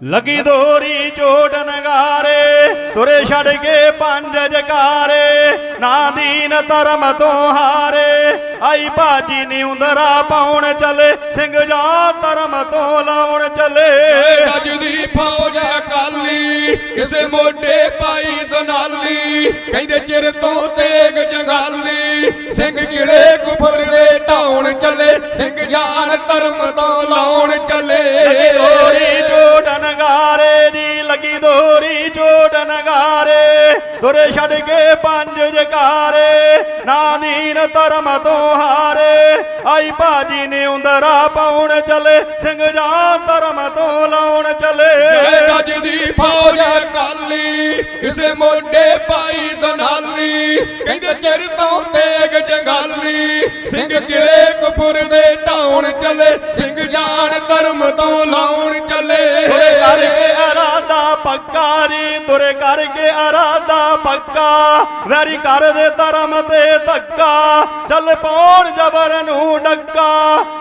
ਲਗੀ ਦੋਰੀ ਚੋਟ ਨਗਾਰੇ, ਤੁਰੇ ਛੱਡ ਕੇ ਪੰਜ ਜਕਾਰੇ ਨਾ ਦੀਨ ਧਰਮ ਤੋਂ ਹਾਰੇ। ਆਈ ਬਾਜੀ ਨਿਉਂਦਰਾ ਪਾਉਣ ਚਲੇ, ਸਿੰਘ ਜਾਂ ਧਰਮ ਤੋਂ ਲਾਉਣ ਚਲੇ। ਗੱਜ ਦੀ ਫੌਜ ਅਕਾਲੀ, ਕਿਸੇ ਮੋਢੇ ਪਾਈ ਦਨਾਲੀ ਕਹਿੰਦੇ ਚਿਰ ਤੋਂ ਤੇਗ ਜੰਗਾਲੀ, ਸਿੰਘ ਕਿਲੇ ਕੁਫਰ ਦੇ ਢਾਉਣ ਚੱਲੇ, ਸਿੰਘ ਜਾਨ ਧਰਮ ਤੋਂ ਤੁਰੇ ਛੱਡ ਕੇ ਪੰਜ ਜਕਾਰੇ ਨਾ ਦੀਨ ਧਰਮ ਤੋਂ ਹਾਰੇ। ਆਈ ਬਾਜੀ ਨਿਉਂਦਰਾ ਪਾਉਣ ਚਲੇ, ਸਿੰਘ ਜਾਂ ਧਰਮ ਤੋਂ ਲਾਉਣ ਚਲੇ। ਗੱਜ ਦੀ ਫੌਜ ਅਕਾਲੀ, ਕਿਸੇ ਮੋਢੇ ਪਾਈ ਦਨਾਲੀ। ਕਹਿੰਦੇ ਚਿਰ ਤੋਂ ਤੇਗ ਜੰਗਾਲੀ, ਸਿੰਘ ਕਿਲੇ ਕਪੂਰ ਪੱਕਾ ਤੁਰੇ ਕਰਕੇ ਅਰਾਦਾ ਪੱਕਾ, ਵੈਰੀ ਕਰਦੇ ਧਰਮ ਤੇ ਧੱਕਾ, ਚੱਲ ਪਾਉਣ ਜਬਰ ਨੂੰ ਡੱਕਾ।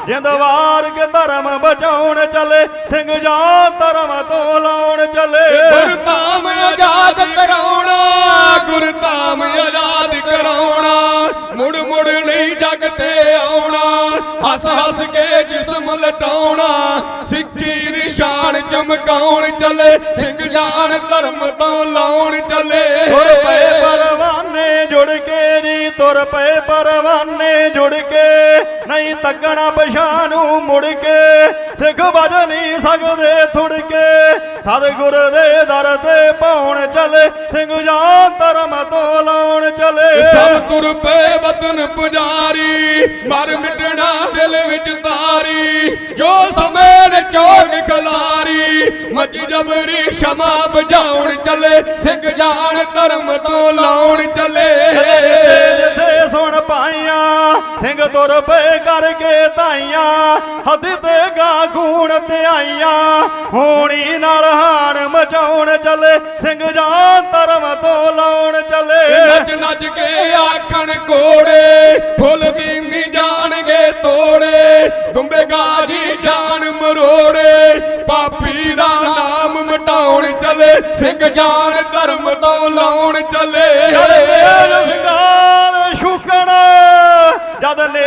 ਜਿੰਦਵਾਰ ਕੇ ਧਰਮ ਬਚਾਉਣ ਚਲੇ, ਸਿੰਘ ਜਾਂ ਧਰਮ ਤੋਂ ਲਾਉਣ ਚਲੇ। ਗੁਰਧਾਮ ਆਜ਼ਾਦ ਕਰਾਉਣਾ ਗੁਰਧਾਮ ਆਜ਼ਾਦ ਕਰਾਉਣਾ, ਮੁੜ ਮੁੜ ਨਹੀਂ ਜਗ ਤੇ ਆਉਣਾ, ਹੱਸ ਹੱਸ ਕੇ ਜਿਸਮ ਲਟਾਉਣਾ, ਸਿੱਖੀ ਨਿਸ਼ਾਨ ਚਮਕਾਉਣ ਚੱਲੇ, ਸਿੰਘ ਜਾਨ ਪਏ ਪਰਵਾਨੇ ਜੁੜ ਕੇ, ਨਹੀਂ ਤੱਕਣਾ ਪਛਾਣੂ ਮੁੜ ਕੇ, ਸਿੱਖ ਵੱਜ ਨਹੀਂ ਸਕਦੇ ਥੁੜ ਕੇ। ਸਤਿਗੁਰ ਦੇ ਦਰ ਤੇ ਪਾਉਣ ਚਲੇ, ਸਿੰਘ ਜਾਂ ਧਰਮ ਤੋਂ ਲਾਉਣ ਚਲੇ। ਸਭ ਤੁਰ ਪਏ ਵਤਨ ਪੁਜਾਰੀ, ਮਰ ਮਿਟਣਾ ਦਿਲ ਵਿੱਚ ਤਾਰੀ। ਜੋ ਸਮੇਂ ਨੇ ਚੋਗ ਖਲਾਰੀ ਮੱਚ ਜਬਰੀ ਸ਼ਮਾ ਬਜਾਉਣ ਚਲੇ, ਸਿੰਘ ਜਾਨ ਧਰਮ ਤੋਂ ਲਾਉਣ ਚਲੇ। ਸਿੰਘ ਤੁਰ ਪਏ ਕਰਕੇ ਧਾਈਆਂ ਹੱਦ ਤੇ ਗਾ ਖੂਨ ਧਿਆਈਆਂ ਹੋਣੀ ਨਾਲ ਹਾਣ ਮਚਾਉਣ ਚਲੇ ਸਿੰਘ ਜਾਂ ਧਰਮ ਤੋਂ ਲਾਉਣ ਚਲੇ। ਨੱਚ ਨੱਚ ਕੇ ਆਖਣ ਕੋੜੇ ਫੁੱਲ ਨੀ ਜਾਣਗੇ ਤੋੜੇ। ਦੁੰਬੇ ਗਾਜੀ ਜਾਨ ਮਰੋੜੇ ਪਾਪੀ ਦਾ ਨਾਮ ਮਿਟਾਉਣ ਚੱਲੇ। ਸਿੰਘ ਜਾਨ ਧਰਮ ਤੋਂ ਲਾਉਣ ਚੱਲੇ।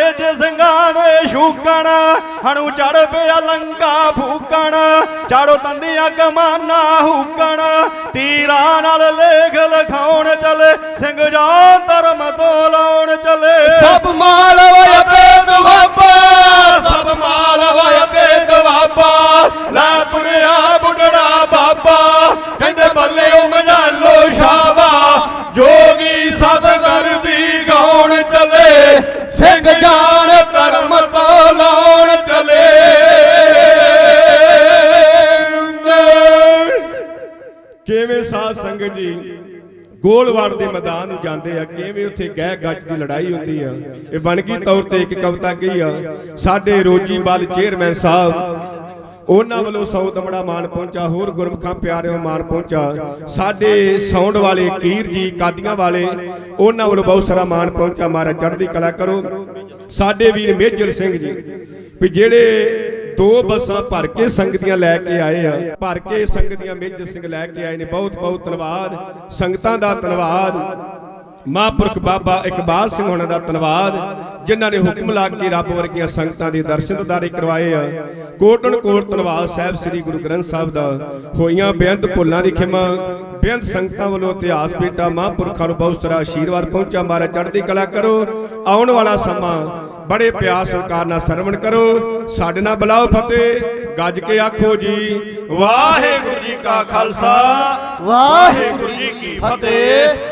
ਜਦ ਨੇਜ ਸਿੰਘਾਂ ਦੇ ਸ਼ੂਕਣ, ਹਣੂ ਚੜ ਪਿਆ ਲੰਕਾ ਫੂਕਣ, ਚਾੜੋ ਤੰਦੀਆਂ ਕਮਾਨਾ ਹੂਕਣ, ਤੀਰਾਂ ਨਾਲ ਲੇਖ ਲਿਖਾਉਣ ਚਲੇ, ਸਿੰਘ ਜਾਂ ਧਰਮ ਤੋਂ ਲਾਉਣ ਚਲੇ। ਸਭ ਮਾਲ ਵയ ਦਵਾਬਾ ਸਭ ਮਾਲ ਵയ ਦਵਾਬਾ ਲਾ ਤੁਰਿਆ ਬੁੱਢੜਾ ਬਾਬਾ, ਕਹਿੰਦੇ ਬੱਲੇ ਉਹ ਮਜਾਲੋ ਸ਼ਾਬਾ, ਜੋ ਕਿਵੇਂ ਸਾਧ ਸੰਗਤ ਜੀ ਗੋਲਵਾੜ ਦੇ ਮੈਦਾਨ ਨੂੰ ਜਾਂਦੇ ਆ, ਕਿਵੇਂ ਉੱਥੇ ਗਹਿ ਗੱਜ ਦੀ ਲੜਾਈ ਹੁੰਦੀ ਆ। ਇਹ ਵਣਗੀ ਤੌਰ ਤੇ ਇੱਕ ਕਵਿਤਾ ਕਹੀ ਆ, ਸਾਡੇ ਰੋਜੀ ਬਾਲ ਚੇਅਰਮੈਨ ਸਾਹਿਬ, ਉਹਨਾਂ ਵੱਲੋਂ ਸੌ ਦਮੜਾ ਮਾਨ ਪਹੁੰਚਾ, ਹੋਰ ਗੁਰਮੁਖਾਂ ਪਿਆਰਿਓ ਮਾਨ ਪਹੁੰਚਾ। ਸਾਡੇ ਸਾਊਂਡ ਵਾਲੇ ਕੀਰ ਜੀ, ਕਾਦੀਆਂ ਵਾਲੇ, ਉਹਨਾਂ ਵੱਲੋਂ ਬਹੁਤ ਸਾਰਾ ਮਾਨ ਪਹੁੰਚਾ। ਮਹਾਰਾਜ ਚੜ੍ਹਦੀ ਕਲਾ ਕਰੋ। ਸਾਡੇ ਵੀਰ ਮੇਜਰ ਸਿੰਘ ਜੀ, ਵੀ ਜਿਹੜੇ ਦੋ ਬੱਸਾਂ ਭਰ ਕੇ ਸੰਗਤੀਆਂ ਲੈ ਕੇ ਆਏ ਆ, ਭਰ ਕੇ ਸੰਗਤੀਆਂ ਮੇਜਰ ਸਿੰਘ ਲੈ ਕੇ ਆਏ ਨੇ, ਬਹੁਤ ਬਹੁਤ ਧੰਨਵਾਦ, ਸੰਗਤਾਂ ਦਾ ਧੰਨਵਾਦ, ਮਹਾਂਪੁਰਖ ਬਾਬਾ ਇਕਬਾਲ ਸਿੰਘ ਹੋਣਾ ਦਾ ਧੰਨਵਾਦ, ਜਿਨ੍ਹਾਂ ਨੇ ਹੁਕਮ ਲਾ ਕੇ ਰੱਬ ਵਰਗੀਆਂ ਸੰਗਤਾਂ ਦੇ ਦਰਸ਼ਨ ਦਿਦਾਰੇ ਕਰਵਾਏ ਆ। ਕੋਟਨ ਕੋਟ ਧੰਨਵਾਦ ਸਾਹਿਬ ਸ੍ਰੀ ਗੁਰੂ ਗ੍ਰੰਥ ਸਾਹਿਬ ਦਾ। ਹੋਈਆਂ ਬੇਅੰਤ ਭੁੱਲਾਂ ਦੀ ਖਿਮਾ, ਬੇਅੰਤ ਸੰਗਤਾਂ ਵੱਲੋਂ ਇਤਿਹਾਸ ਬੇਟਾ ਮਹਾਂਪੁਰਖਾਂ ਨੂੰ ਬਹੁਤ ਸਾਰਾ ਆਸ਼ੀਰਵਾਦ ਪਹੁੰਚਾ ਮਾਰਾ ਚੜ੍ਹਦੀ ਕਲਾ ਕਰੋ, ਆਉਣ ਵਾਲਾ ਸਮਾਂ ਬੜੇ ਪਿਆਰ ਸਤਿਕਾਰ ਨਾਲ ਸਰਵਣ ਕਰੋ। ਸਾਡੇ ਨਾਲ ਬੁਲਾਓ ਫਤਿਹ। ਗੱਜ ਕੇ ਆਖੋ ਜੀ ਵਾਹਿਗੁਰੂ ਜੀ ਕਾ ਖਾਲਸਾ ਵਾਹਿਗੁਰੂ ਜੀ ਕੀ ਫਤਿਹ।